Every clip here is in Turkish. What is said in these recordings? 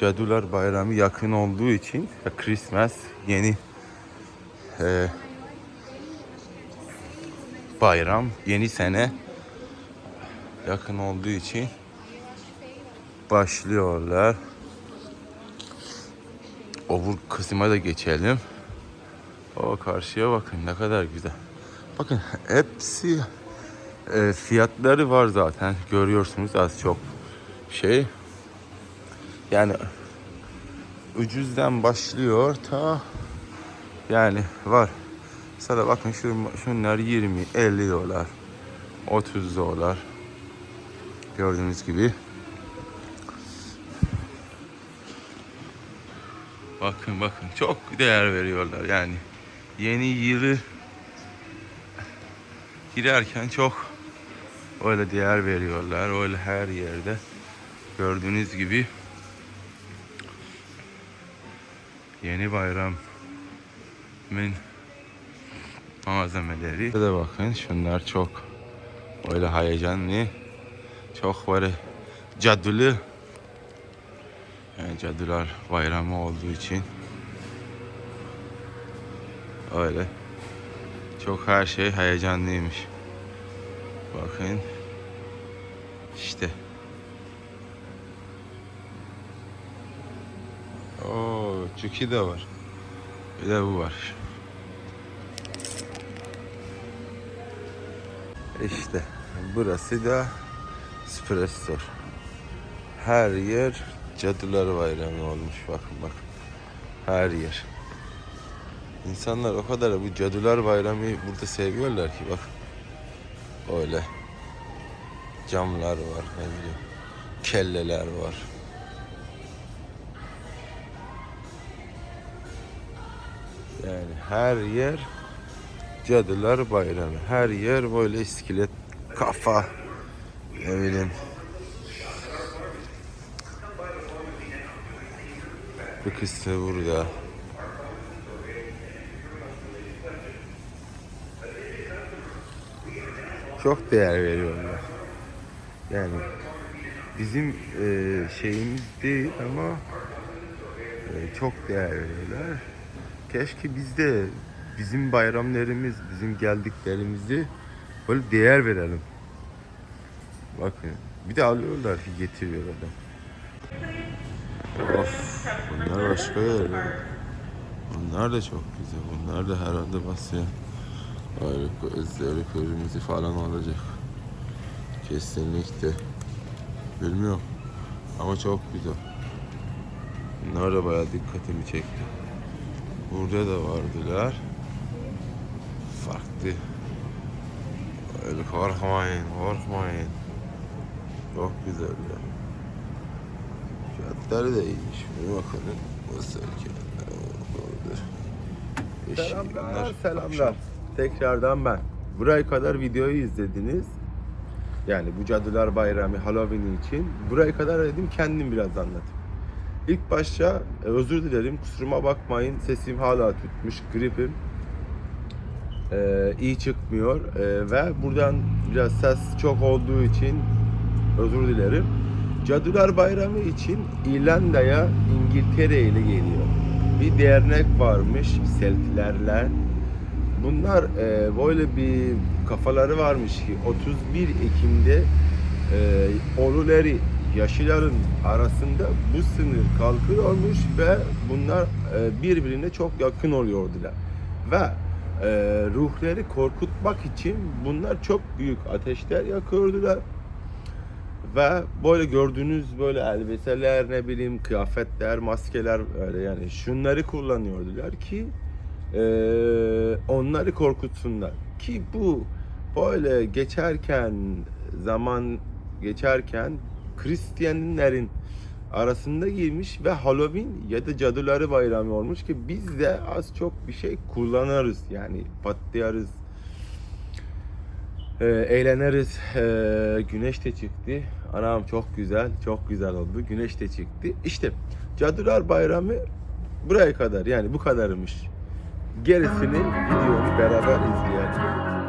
Cadılar Bayramı yakın olduğu için Christmas yeni e, bayram, yeni sene yakın olduğu için başlıyorlar. Over kısma da geçelim. O karşıya bakın ne kadar güzel. Bakın hepsi e, fiyatları var zaten. Görüyorsunuz az çok şey. Yani ucuzdan başlıyor ta yani var. Mesela bakın şu, şunlar 20, 50 dolar, 30 dolar. Gördüğünüz gibi. Bakın bakın çok değer veriyorlar yani. Yeni yılı girerken çok öyle değer veriyorlar. Öyle her yerde gördüğünüz gibi yeni bayramın malzemeleri. Bir de bakın şunlar çok öyle heyecanlı. Çok böyle cadılı. Yani cadılar bayramı olduğu için öyle. Çok her şey heyecanlıymış. Bakın. İşte. Oo, Çuki de var. Bir de bu var. İşte burası da Espresso. Her yer Cadılar Bayramı olmuş bakın bakın. Her yer. İnsanlar o kadar bu Cadılar Bayramı burada seviyorlar ki bak. Öyle. Camlar var ne bileyim. Kelleler var. Yani her yer Cadılar Bayramı. Her yer böyle iskelet kafa ne bileyim. Bir kısmı burada. Çok değer veriyorlar. Yani bizim e, şeyimiz değil ama e, çok değer veriyorlar. Keşke biz de bizim bayramlarımız, bizim geldiklerimizi böyle değer verelim. Bakın bir de alıyorlar ki getiriyor adam. Of bunlar başka yerler. Bunlar da çok güzel. Bunlar da herhalde basıyor. Harika gözleri kırmızı falan olacak. Kesinlikle. Bilmiyorum. Ama çok güzel. Bunlar da bayağı dikkatimi çekti. Burada da vardılar. Farklı. Öyle korkmayın, korkmayın. Çok güzel ya. Fiyatları da iyiymiş. Bir bakalım. Nasıl Selamlar, selamlar. Tekrardan ben. Buraya kadar videoyu izlediniz. Yani bu Cadılar Bayramı Halloween için. Buraya kadar dedim kendim biraz anlatayım. İlk başta e, özür dilerim kusuruma bakmayın sesim hala tutmuş gripim. Ee, iyi çıkmıyor Ee, ve buradan biraz ses çok olduğu için özür dilerim. Cadılar Bayramı için İrlanda'ya İngiltere ile geliyor. Bir dernek varmış Seltlerle. Bunlar e, böyle bir kafaları varmış ki 31 Ekim'de e, Oluleri yaşlıların arasında bu sınır kalkıyormuş ve bunlar e, birbirine çok yakın oluyordular. Ve e, ruhları korkutmak için bunlar çok büyük ateşler yakıyordular. Ve böyle gördüğünüz böyle elbiseler ne bileyim kıyafetler, maskeler öyle yani şunları kullanıyordular ki e, onları korkutsunlar. Ki bu böyle geçerken zaman geçerken Hristiyanların arasında girmiş ve Halloween ya da Cadıları Bayramı olmuş ki biz de az çok bir şey kullanırız. Yani patlayarız, e, eğleniriz. E, güneş de çıktı. Anam çok güzel, çok güzel oldu. Güneş de çıktı. İşte Cadılar Bayramı buraya kadar yani bu kadarmış. Gerisini videonu beraber izleyelim.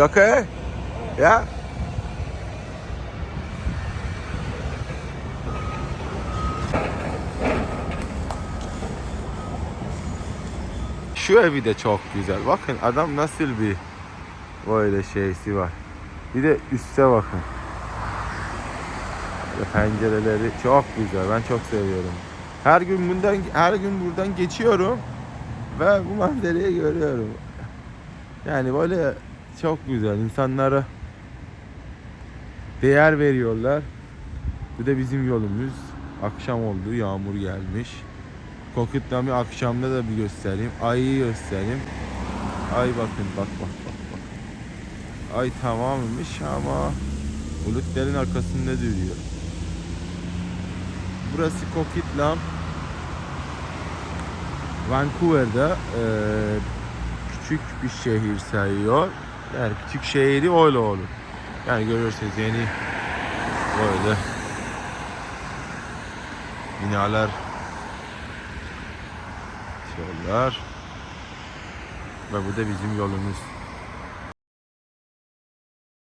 Okay? Yeah? Şu evi de çok güzel. Bakın adam nasıl bir böyle şeysi var. Bir de üste bakın. Pencereleri çok güzel. Ben çok seviyorum. Her gün bundan her gün buradan geçiyorum ve bu manzarayı görüyorum. Yani böyle çok güzel. İnsanlara değer veriyorlar. Bu da bizim yolumuz. Akşam oldu, yağmur gelmiş. Kokutlamı akşamda da bir göstereyim. Ayı göstereyim. Ay bakın bak bak bak bak. Ay tamammış ama bulutların arkasında duruyor. Burası Coquitlam. Vancouver'da eee, küçük bir şehir sayıyor. Yani küçük şehri öyle olur. Yani görürsünüz yeni böyle binalar şöyler ve bu da bizim yolumuz.